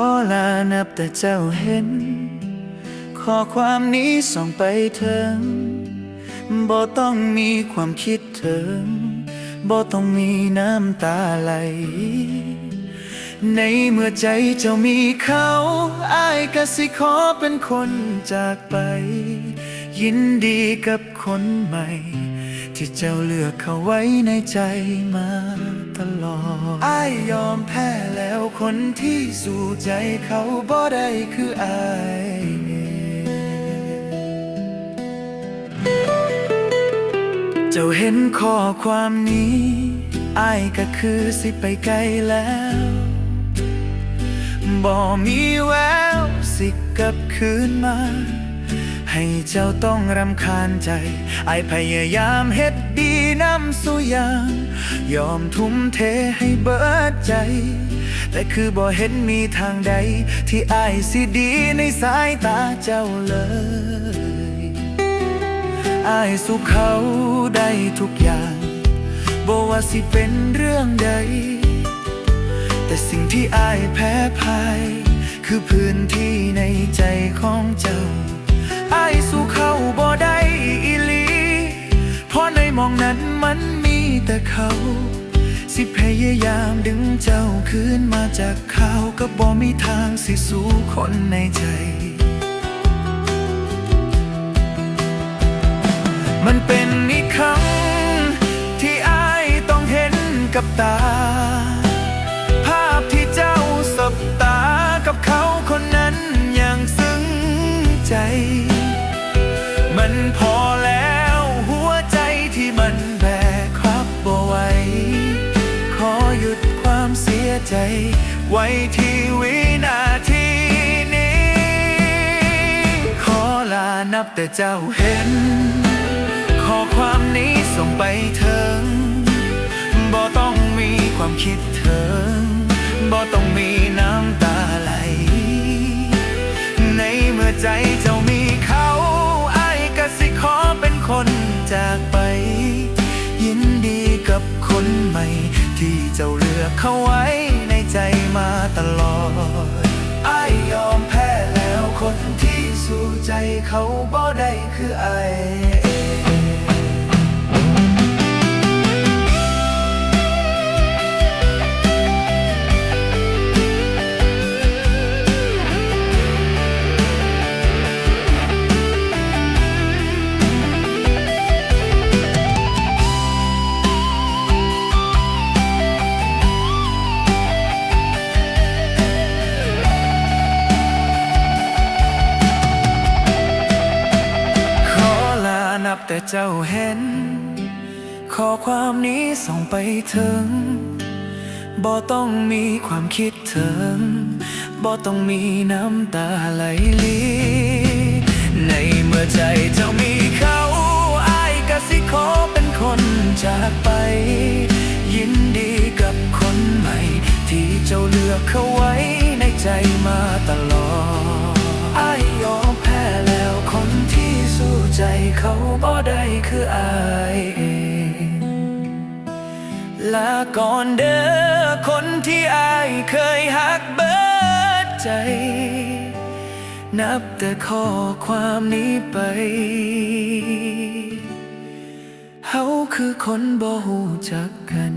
อลานับแต่เจ้าเห็น ข้อความนี้ส่งไปถึงบ่ต้องมีความคิดถึงบ่ต้องมีน้ำตาไหล ในเมื่อใจเจ้ามีเขาอายก็สิขอเป็นคนจากไป ยินดีกับคนใหม่ ที่เจ้าเลือกเขาไว้ในใจมาตลอดอายยอมแพ้แล้วคนที่สู่ใจเขาบ่ได้คืออายเจ้าเห็นข้อความนี้อายก็คือสิไปไกลแล้วบ่มีแววสิกลับคืนมา ให้เจ้าต้องรำคาญใจไอายพยายามเฮ็ดดีน้ำสุยาง ยอมทุ่มเทให้เบิดใจ แต่คือบ่เห็นมีทางใด ที่อายสิดีในสายตาเจ้าเลยอายสู้เขาได้ทุกอย่างบ่ว่าสิเป็นเรื่องใด แต่สิ่งที่อายแพ้พาย คือพื้นที่ในใจของเจ้า อายสู้เขาบ่ได้อีหลี เพราะในมองนั้นมันมีแต่เขา สิพยายามดึงเจ้าคืนมาจากเขาก็บ่มีทางสิสู้คนในใจ มันเป็นอีกครั้งที่อายต้องเห็นกับตา มันพอแล้ว หัวใจที่มันแบกครับบ่ไหวขอหยุดความเสียใจ ไว้ที่วินาทีนี้ ขอลานับแต่เจ้าเห็น ขอความนี้ส่งไปถึงบ่ต้องมีความคิดถึงบ่ต้องมีน้ำตาไหล ในเมื่อใจ ม ที่เจ้าเลือกเขาไว้ในใจมาตลอดไอยอมแพ้แล้วคนที่สู้ใจเขาบ่ได้คืออายเอ แต่เจ้าเห็น ข้อความนี้ส่งไปถึง บ่ต้องมีความคิดถึง บ่ต้องมีน้ำตาไหลลีในเมื่อใจเจ้ามีเขาอายก็สิขอเป็นคนจากไป ยินดีกับคนใหม่ ที่เจ้าเลือกเขาไว้ในใจมา เขาบ่ได้คืออายเองลาก่อนเด้อคนที่อายเคยหักเบิดใจ นับแต่ข้อความนี้ไปเฮาคือคนบ่หูจักกัน